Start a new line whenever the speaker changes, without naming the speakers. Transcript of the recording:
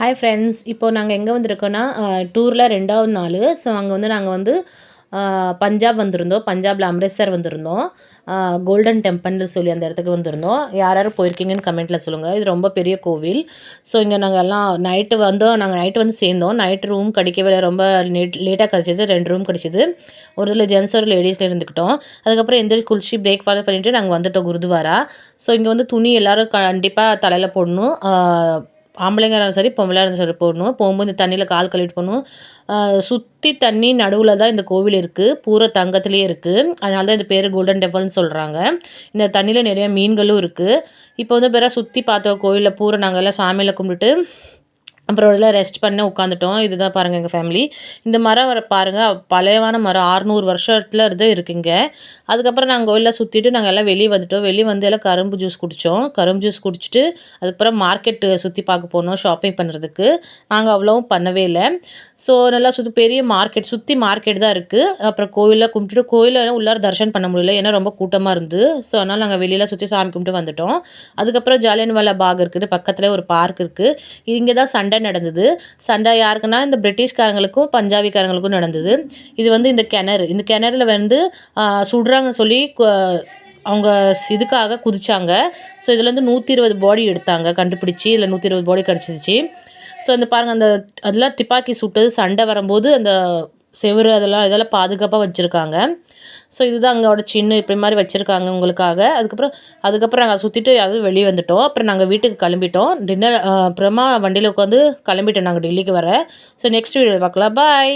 Hi friends இப்போது நாங்கள் எங்கே வந்திருக்கோன்னா டூரில் ரெண்டாவது நாள். ஸோ அங்கே வந்து நாங்கள் வந்து பஞ்சாப் வந்திருந்தோம். பஞ்சாபில் அம்ரித்சர் வந்திருந்தோம். கோல்டன் டெம்பிள்னு சொல்லி அந்த இடத்துக்கு வந்திருந்தோம். யார் யார் போயிருக்கீங்கன்னு கமெண்ட்டில் சொல்லுங்கள் இது ரொம்ப பெரிய கோவில். ஸோ இங்கே நாங்கள் எல்லாம் நைட்டு வந்தோம். நாங்கள் நைட்டு வந்து சேர்ந்தோம். நைட்டு ரூம் கிடைக்கவே ரொம்ப லேட் லேட்டாக கிடச்சிது. ரெண்டு ரூம் கிடச்சிது. ஒரு இதில் ஜென்ஸ் ஒரு லேடிஸில் இருந்துக்கிட்டோம். அதுக்கப்புறம் எந்திரி குளிச்சு பிரேக்ஃபாஸ்ட் பண்ணிவிட்டு நாங்கள் வந்துட்டோம் குருதுவாரா. ஸோ இங்கே வந்து துணி எல்லோரும் கண்டிப்பாக தலையில் போடணும். ஆம்பளைங்க இருந்தாலும் சரி பொம்பளையாக இருந்தாலும் சரி போடணும். போகும்போது இந்த தண்ணியில் கால் கழுவிட்டு போகணும் சுற்றி தண்ணி நடுவில் தான் இந்த கோவில் இருக்குது பூரா தங்கத்துலேயே இருக்குது அதனால தான் இந்த பேர் கோல்டன் டெம்பிள்னு சொல்கிறாங்க இந்த தண்ணியில் நிறைய மீன்களும் இருக்குது இப்போ வந்து பேராக சுற்றி பார்த்தோம் கோயிலில் பூரா நாங்கள் எல்லாம் சாமியில் கும்பிட்டுட்டு அப்புறம் எல்லாம் ரெஸ்ட் பண்ண உட்காந்துட்டோம் இதுதான் பாருங்கள் எங்கள் ஃபேமிலி இந்த மரம் வர பாருங்கள் பழையவான மரம். ஆறுநூறு வருஷத்துல இருந்து இருக்குங்க அதுக்கப்புறம் நாங்கள் கோயிலில் சுற்றிட்டு நாங்கள் எல்லாம் வெளியே வந்துட்டோம். வெளியே வந்து எல்லாம் கரும்பு ஜூஸ் குடித்தோம் கரும்பு ஜூஸ் குடிச்சிட்டு அதுக்கப்புறம் மார்க்கெட்டு சுற்றி பார்க்க போனோம் ஷாப்பிங் பண்ணுறதுக்கு நாங்கள் அவ்வளோவும் பண்ணவே இல்லை. ஸோ நல்லா சுற்றி பெரிய மார்க்கெட் சுற்றி மார்க்கெட் தான் இருக்குது அப்புறம் கோயிலில் கும்பிட்டுட்டு கோயிலில் உள்ளார தர்ஷன் பண்ண முடியல. ஏன்னா ரொம்ப கூட்டமாக இருந்து. ஸோ அதனால் நாங்கள் வெளியில் சுற்றி சாமி கும்பிட்டு வந்துட்டோம். அதுக்கப்புறம் ஜாலியன்வாலா பாக் இருக்குது. பக்கத்தில் ஒரு பார்க் இருக்குது இங்கே தான் சண்டை நடந்தது. சண்டை யாருக்குன்னா இந்த பிரிட்டிஷ்காரங்களுக்கும் பஞ்சாபிக்காரங்களுக்கும் நடந்தது. இது வந்து இந்த கிணறு. இந்த கிணறுல வந்து சுடுறாங்க சொல்லி கு- அவங்க இதுக்காக குதிச்சாங்க. ஸோ இதில் வந்து நூற்றி இருபது பாடி எடுத்தாங்க. கண்டுபிடிச்சி இதில் நூற்றி இருபது பாடி கிடச்சிருச்சு. ஸோ அந்த பாருங்கள் அந்த அதெல்லாம் துப்பாக்கி சுட்டது. சண்டை வரும்போது அந்த செவுரு அதெல்லாம் இதெல்லாம் பாதுகாப்பாக வச்சுருக்காங்க. ஸோ இதுதான் அங்கோட சின்ன இப்படி மாதிரி வச்சுருக்காங்க உங்களுக்காக. அதுக்கப்புறம் அதுக்கப்புறம் நாங்கள் சுற்றிட்டு அது வெளியே வந்துட்டோம். அப்புறம் நாங்கள் வீட்டுக்கு கிளம்பிட்டோம். டின்னர் அப்புறமா வண்டியில் உட்காந்து கிளம்பிட்டோம். நாங்கள் டெல்லிக்கு வர. ஸோ நெக்ஸ்ட் வீடியோவில் பார்க்கலாம் பாய்